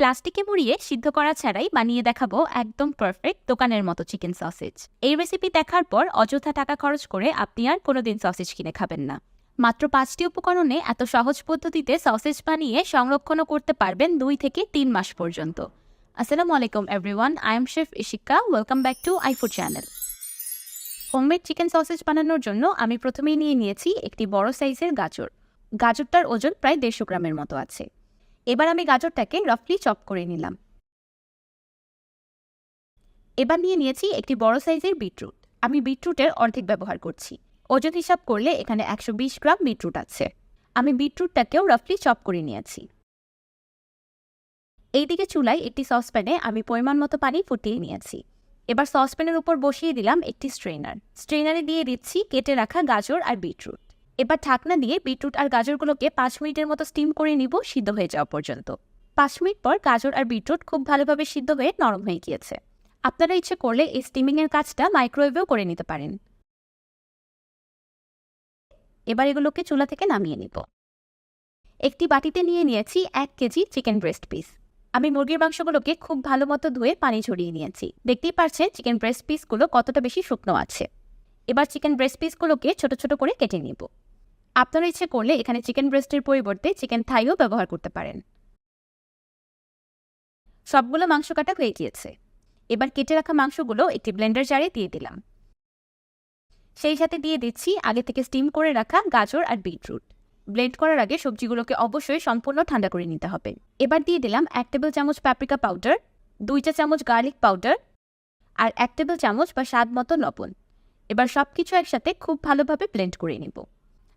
প্লাস্টিকে মুড়িয়ে সিদ্ধ করা ছাড়াই বানিয়ে দেখাবো একদম পারফেক্ট দোকানের মতো চিকেন সসেজ এই রেসিপি দেখার পর অযথা টাকা খরচ করে আপনি আর কোনোদিন সসেজ কিনে খাবেন না। মাত্র পাঁচটি উপকরণে এত সহজ পদ্ধতিতে সসেজ বানিয়ে সংরক্ষণও করতে পারবেন দুই থেকে তিন মাস পর্যন্ত। আসসালামু আলাইকুম everyone I am chef Ishika welcome back to iFood channel homemade chicken sausage বানানোর জন্য আমি প্রথমেই নিয়ে নিয়েছি একটি বড় সাইজের গাজর। গাজরটার ওজন প্রায় দেড়শো গ্রামের মতো আছে। এবার আমি গাজরটাকে রফলি চপ করে নিলাম। এবার নিয়ে নিয়েছি একটি বড় সাইজের বিটরুট। আমি বিটরুটের অর্ধেক ব্যবহার করছি। ওজন হিসাব করলে এখানে একশো বিশ গ্রাম বিটরুট আছে। আমি বিটরুটটাকেও রফলি চপ করে নিয়েছি। এইদিকে চুলায় একটি সসপ্যানে আমি পরিমাণ মতো পানি ফুটিয়ে নিয়েছি। এবার সসপ্যানের উপর বসিয়ে দিলাম একটি স্ট্রেনার স্ট্রেনারে দিয়ে দিচ্ছি কেটে রাখা গাজর আর বিটরুট। এবার ঢাকনা দিয়ে বিটরুট আর গাজরগুলোকে পাঁচ মিনিটের মতো স্টিম করে নিব, সিদ্ধ হয়ে যাওয়া পর্যন্ত। পাঁচ মিনিট পর গাজর আর বিটরুট খুব ভালোভাবে সিদ্ধ হয়ে নরম হয়ে গিয়েছে। আপনারা ইচ্ছে করলে এই স্টিমিংয়ের কাজটা মাইক্রোওয়েভেও করে নিতে পারেন। এবার এগুলোকে চুলা থেকে নামিয়ে নিব। একটি বাটিতে নিয়ে নিয়েছি এক কেজি চিকেন ব্রেস্ট পিস আমি মুরগির মাংসগুলোকে খুব ভালো মতো ধুয়ে পানি ঝরিয়ে নিয়েছি। দেখতেই পারছেন চিকেন ব্রেস্ট পিসগুলো কতটা বেশি শুকনো আছে। এবার চিকেন ব্রেস্ট পিসগুলোকে ছোট ছোট করে কেটে নিব। আপনারা ইচ্ছে করলে এখানে চিকেন ব্রেস্টের পরিবর্তে চিকেন থাইও ব্যবহার করতে পারেন। সবগুলো মাংস কাটা হয়ে গিয়েছে। এবার কেটে রাখা মাংসগুলো একটি ব্লেন্ডার জারে দিয়ে দিলাম। সেই সাথে দিয়ে দিচ্ছি আগে থেকে স্টিম করে রাখা গাজর আর বিটরুট ব্লেন্ড করার আগে সবজিগুলোকে অবশ্যই সম্পূর্ণ ঠান্ডা করে নিতে হবে। এবার দিয়ে দিলাম এক টেবিল চামচ প্যাপ্রিকা পাউডার দুই চা চামচ গার্লিক পাউডার আর এক টেবিল চামচ বা স্বাদ মতো লবণ। এবার সব কিছু একসাথে খুব ভালোভাবে ব্লেন্ড করে নিব।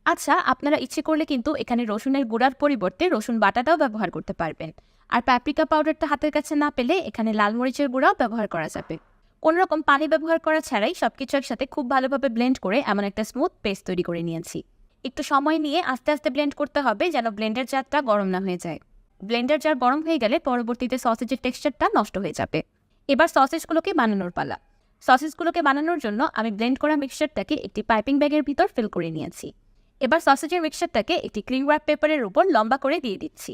আচ্ছা আপনারা ইচ্ছে করলে কিন্তু এখানে রসুনের গুঁড়ার পরিবর্তে রসুন বাটাটাও ব্যবহার করতে পারবেন। আর প্যাপ্রিকা পাউডারটা হাতের কাছে না পেলে এখানে লাল মরিচের গুঁড়াও ব্যবহার করা যাবে। কোনো রকম পানি ব্যবহার করা ছাড়াই সব কিছু একসাথে খুব ভালোভাবে ব্লেন্ড করে এমন একটা স্মুথ পেস্ট তৈরি করে নিয়েছি। একটু সময় নিয়ে আস্তে আস্তে ব্লেন্ড করতে হবে যেন ব্লেন্ডার জারটা গরম না হয়ে যায়। ব্লেন্ডার জার গরম হয়ে গেলে পরবর্তীতে সসেজের টেক্সচারটা নষ্ট হয়ে যাবে। এবার সসেজগুলোকে বানানোর পালা। সসেজগুলোকে বানানোর জন্য আমি ব্লেন্ড করা মিক্সচারটাকে একটি পাইপিং ব্যাগের ভিতর ফিল করে নিয়েছি। এবার সসেজের মিক্সারটাকে একটি ক্লিন ওয়ার্ক পেপারের উপর লম্বা করে দিয়ে দিচ্ছি।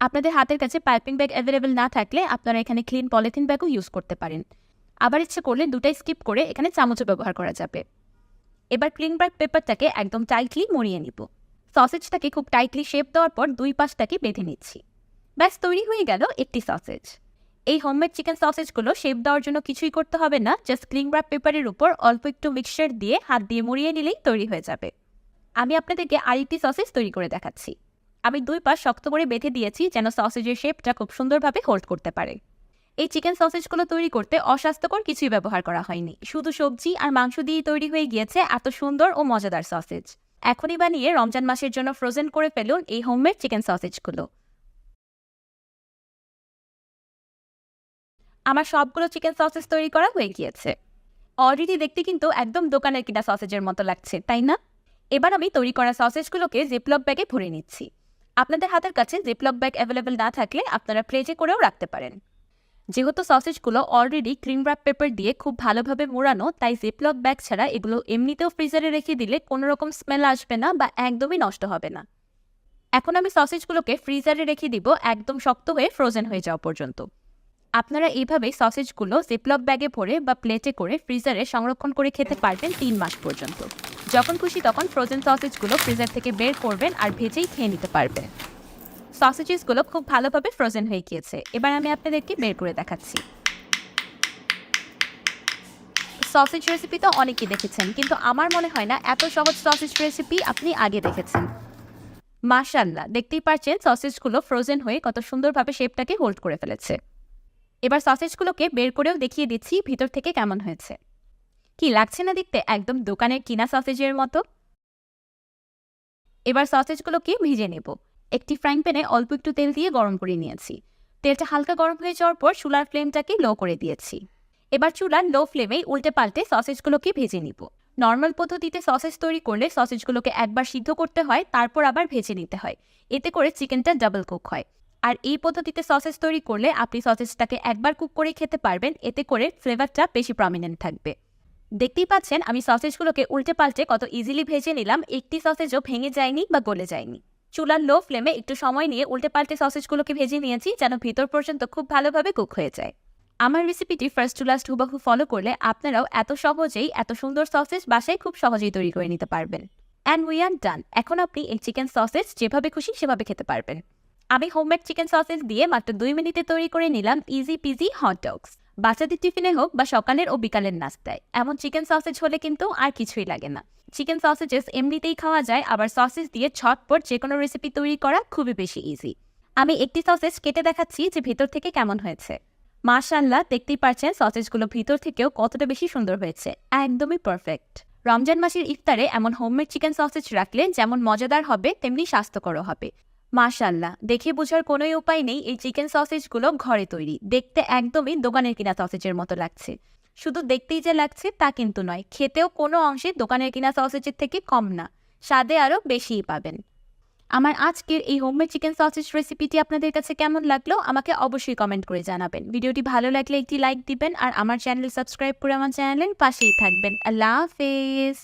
আপনাদের হাতের কাছে পাইপিং ব্যাগ অ্যাভেলেবেল না থাকলে আপনারা এখানে ক্লিন পলিথিন ব্যাগও ইউজ করতে পারেন। আবার ইচ্ছে করলে দুটাই স্কিপ করে এখানে চামচও ব্যবহার করা যাবে। এবার ক্লিন ব্যাগ পেপারটাকে একদম টাইটলি মরিয়ে নিব। সসেজটাকে খুব টাইটলি শেপ দেওয়ার পর দুই পাশটাকে বেঁধে নিচ্ছি। ব্যাস, তৈরি হয়ে গেল একটি সসেজ এই হোমমেড চিকেন সসেজগুলো শেপ দেওয়ার জন্য কিছুই করতে হবে না জাস্ট ক্লিন ব্যাগ পেপারের উপর অল্প একটু মিক্সচার দিয়ে হাত দিয়ে মুড়িয়ে নিলেই তৈরি হয়ে যাবে। আমি আপনাদেরকে আরেকটি সসেজ তৈরি করে দেখাচ্ছি। আমি দুই পাশ শক্ত করে বেঁধে দিয়েছি যেন সসেজের শেপটা খুব সুন্দরভাবে হোল্ড করতে পারে। এই চিকেন সসেজগুলো তৈরি করতে অস্বাস্থ্যকর কিছুই ব্যবহার করা হয়নি। শুধু সবজি আর মাংস দিয়েই তৈরি হয়ে গিয়েছে এত সুন্দর ও মজাদার সসেজ এখনই বানিয়ে রমজান মাসের জন্য ফ্রোজেন করে ফেলুন এই হোমমেড চিকেন সসেজগুলো আমার সবগুলো চিকেন সসেজ তৈরি করা হয়ে গিয়েছে। অলরেডি দেখতে কিন্তু একদম দোকানের কিনা সসেজের মতো লাগছে, তাই না? এবার আমি তৈরি করা সসেজগুলোকে জিপলক ব্যাগে ভরে নিচ্ছি। আপনাদের হাতের কাছে জিপলক ব্যাগ অ্যাভেলেবেল না থাকলে আপনারা প্লেজে করেও রাখতে পারেন। যেহেতু সসেজগুলো অলরেডি ক্রিম র্যাপ পেপার দিয়ে খুব ভালোভাবে মোড়ানো, তাই জিপলক ব্যাগ ছাড়া এগুলো এমনিতেও ফ্রিজারে রেখে দিলে কোনো রকম স্মেল আসবে না বা একদমই নষ্ট হবে না। এখন আমি সসেজগুলোকে ফ্রিজারে রেখে দিব, একদম শক্ত হয়ে ফ্রোজেন হয়ে যাওয়া পর্যন্ত। আপনারা এইভাবে সসেজগুলো জিপলক ব্যাগে ভরে বা প্লেটে করে ফ্রিজারে সংরক্ষণ করে খেতে পারবেন তিন মাস পর্যন্ত। যখন খুশি তখন ফ্রোজেন সসেজগুলো ফ্রিজার থেকে বের করবেন আর ভেজেই খেয়ে নিতে পারবেন। সসেজেসগুলো খুব ভালোভাবে ফ্রোজেন হয়ে গিয়েছে। এবার আমি আপনাদেরকে বের করে দেখাচ্ছি। সসেজ রেসিপি তো অনেকেই দেখেছেন, কিন্তু আমার মনে হয় না এত সহজ সসেজ রেসিপি আপনি আগে দেখেছেন। মাশাল্লাহ দেখতেই পারছেন সসেজগুলো ফ্রোজেন হয়ে কত সুন্দরভাবে শেপটাকে হোল্ড করে ফেলেছে। এবার সসেজগুলোকে বের করেও দেখিয়ে দিচ্ছি ভিতর থেকে কেমন হয়েছে। কি লাগছে না দেখতে? একদম দোকানের কিনা সসেজের মতো। এবার সসেজগুলোকে ভিজে নেব। একটি ফ্রাইং প্যানে অল্প একটু তেল দিয়ে গরম করে নিয়েছি। তেলটা হালকা গরম হয়ে যাওয়ার পর চুলার ফ্লেমটাকে লো করে দিয়েছি। এবার চুলার লো ফ্লেমেই উল্টে পাল্টে সসেজগুলোকে ভেজে নিব। নর্মাল পদ্ধতিতে সসেজ তৈরি করলে সসেজগুলোকে একবার সিদ্ধ করতে হয়, তারপর আবার ভেজে নিতে হয়। এতে করে চিকেনটা ডাবল কুক হয়। আর এই পদ্ধতিতে সসেজ তৈরি করলে আপনি সসেজটাকে একবার কুক করে খেতে পারবেন, এতে করে ফ্লেভারটা বেশি প্রমিনেন্ট থাকবে। দেখতেই পাচ্ছেন, আমি সসেজগুলোকে উল্টে পাল্টে কত ইজিলি ভেজে নিলাম। একটি সসেজও ভেঙে যায়নি বা গলে যায়নি। চুলার লো ফ্লেমে একটু সময় নিয়ে উল্টে পাল্টে সসেজগুলোকে ভেজে নিয়েছি, যেন ভিতর পর্যন্ত খুব ভালোভাবে কুক হয়ে যায়। আমার রেসিপিটি ফার্স্ট টু লাস্ট হুবাহু ফলো করলে আপনারাও এত সহজেই এত সুন্দর সসেজ বাসায় খুব সহজেই তৈরি করে নিতে পারবেন। অ্যান্ড উই আর ডান এখন আপনি এই চিকেন সসেজ যেভাবে খুশি সেভাবে খেতে পারবেন। আমি হোমমেড চিকেন সসেজ দিয়ে মাত্র দুই মিনিটে তৈরি করে নিলাম ইজি পিজি হট ডগস বাচ্চাদের টিফিনে হোক বা সকালের ও বিকালের নাস্তায়। এমন চিকেন সসেজ হলে কিন্তু আর কিছুই লাগে না। চিকেন সসেজেস এমনিতেই খাওয়া যায়, আবার সসেজ দিয়ে ছটপট যে কোনো রেসিপি তৈরি করা খুবই বেশি ইজি আমি একটি সসেজ কেটে দেখাচ্ছি যে ভেতর থেকে কেমন হয়েছে। মাশাল্লাহ দেখতেই পারছেন সসেজগুলো ভিতর থেকেও কতটা বেশি সুন্দর হয়েছে। একদমই পারফেক্ট রমজান মাসের ইফতারে এমন হোমমেড চিকেন সসেজ রাখলে যেমন মজাদার হবে, তেমনি স্বাস্থ্যকরও হবে। মাশাল্লাহ দেখে বোঝার কোনোই উপায় নেই এই চিকেন সসেজগুলো ঘরে তৈরি। দেখতে একদমই দোকানের কিনা সসেজের মতো লাগছে। শুধু দেখতেই যে লাগছে তা কিন্তু নয়, খেতেও কোনো অংশে দোকানের কিনা সসেজের থেকে কম না, স্বাদে আরও বেশিই পাবেন। আমার আজকের এই হোমমেড চিকেন সসেজ রেসিপিটি আপনাদের কাছে কেমন লাগল আমাকে অবশ্যই কমেন্ট করে জানাবেন। ভিডিওটি ভালো লাগলে একটি লাইক দিবেন আর আমার চ্যানেল সাবস্ক্রাইব করে আমার চ্যানেলের পাশেই থাকবেন। আল্লাহ হাফেজ।